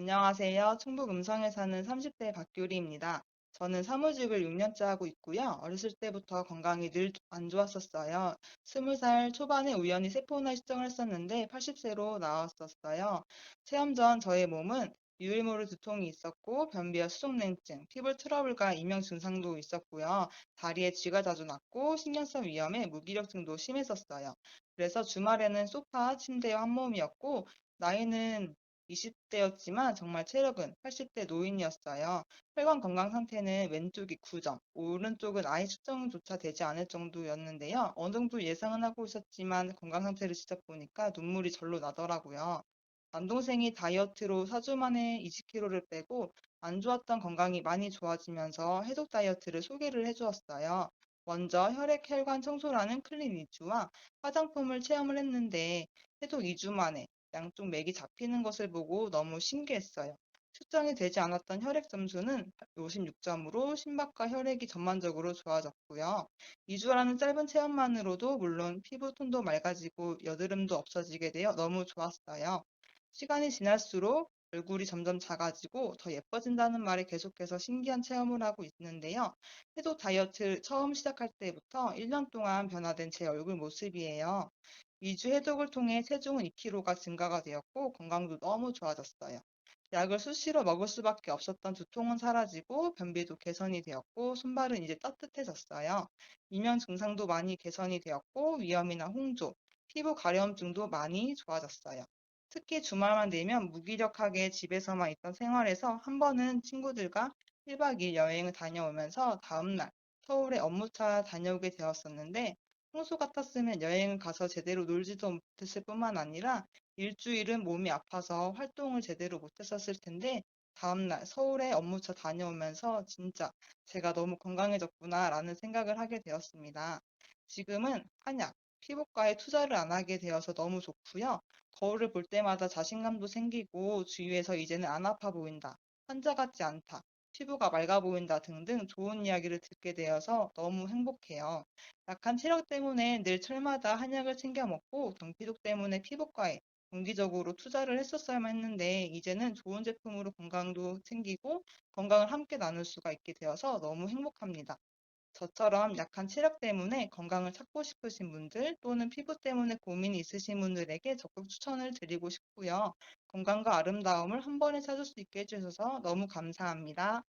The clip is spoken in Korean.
안녕하세요. 충북 음성에 사는 30대 박규리입니다. 저는 사무직을 6년째 하고 있고요. 어렸을 때부터 건강이 늘 안 좋았었어요. 20살 초반에 우연히 세포나 시정을 했었는데 80세로 나왔었어요. 체험 전 저의 몸은 유일모를 두통이 있었고 변비와 수족냉증, 피부 트러블과 이명 증상도 있었고요. 다리에 쥐가 자주 났고 신경성 위염에 무기력증도 심했었어요. 그래서 주말에는 소파, 침대와 한 몸이었고 나이는 20대였지만 정말 체력은 80대 노인이었어요. 혈관 건강 상태는 왼쪽이 9점, 오른쪽은 아예 측정조차 되지 않을 정도였는데요. 어느 정도 예상은 하고 있었지만 건강 상태를 직접 보니까 눈물이 절로 나더라고요. 남동생이 다이어트로 4주 만에 20kg를 빼고 안 좋았던 건강이 많이 좋아지면서 해독 다이어트를 소개를 해주었어요. 먼저 혈액 혈관 청소라는 클린 2주와 화장품을 체험을 했는데 해독 2주 만에 양쪽 맥이 잡히는 것을 보고 너무 신기했어요. 측정이 되지 않았던 혈액 점수는 56점으로 심박과 혈액이 전반적으로 좋아졌고요. 2주라는 짧은 체험만으로도 물론 피부 톤도 맑아지고 여드름도 없어지게 되어 너무 좋았어요. 시간이 지날수록 얼굴이 점점 작아지고 더 예뻐진다는 말에 계속해서 신기한 체험을 하고 있는데요. 해독 다이어트 처음 시작할 때부터 1년 동안 변화된 제 얼굴 모습이에요. 2주 해독을 통해 체중은 2kg가 증가가 되었고 건강도 너무 좋아졌어요. 약을 수시로 먹을 수밖에 없었던 두통은 사라지고 변비도 개선이 되었고 손발은 이제 따뜻해졌어요. 이명 증상도 많이 개선이 되었고 위염이나 홍조, 피부 가려움증도 많이 좋아졌어요. 특히 주말만 되면 무기력하게 집에서만 있던 생활에서 한 번은 친구들과 1박 2일 여행을 다녀오면서 다음날 서울에 업무차 다녀오게 되었었는데 평소 같았으면 여행을 가서 제대로 놀지도 못했을 뿐만 아니라 일주일은 몸이 아파서 활동을 제대로 못했었을 텐데 다음날 서울에 업무차 다녀오면서 진짜 제가 너무 건강해졌구나라는 생각을 하게 되었습니다. 지금은 한약, 피부과에 투자를 안 하게 되어서 너무 좋고요. 거울을 볼 때마다 자신감도 생기고 주위에서 이제는 안 아파 보인다, 환자 같지 않다, 피부가 맑아 보인다 등등 좋은 이야기를 듣게 되어서 너무 행복해요. 약한 체력 때문에 늘 철마다 한약을 챙겨 먹고 경피독 때문에 피부과에 정기적으로 투자를 했었어야만 했는데 이제는 좋은 제품으로 건강도 챙기고 건강을 함께 나눌 수가 있게 되어서 너무 행복합니다. 저처럼 약한 체력 때문에 건강을 찾고 싶으신 분들 또는 피부 때문에 고민이 있으신 분들에게 적극 추천을 드리고 싶고요. 건강과 아름다움을 한 번에 찾을 수 있게 해주셔서 너무 감사합니다.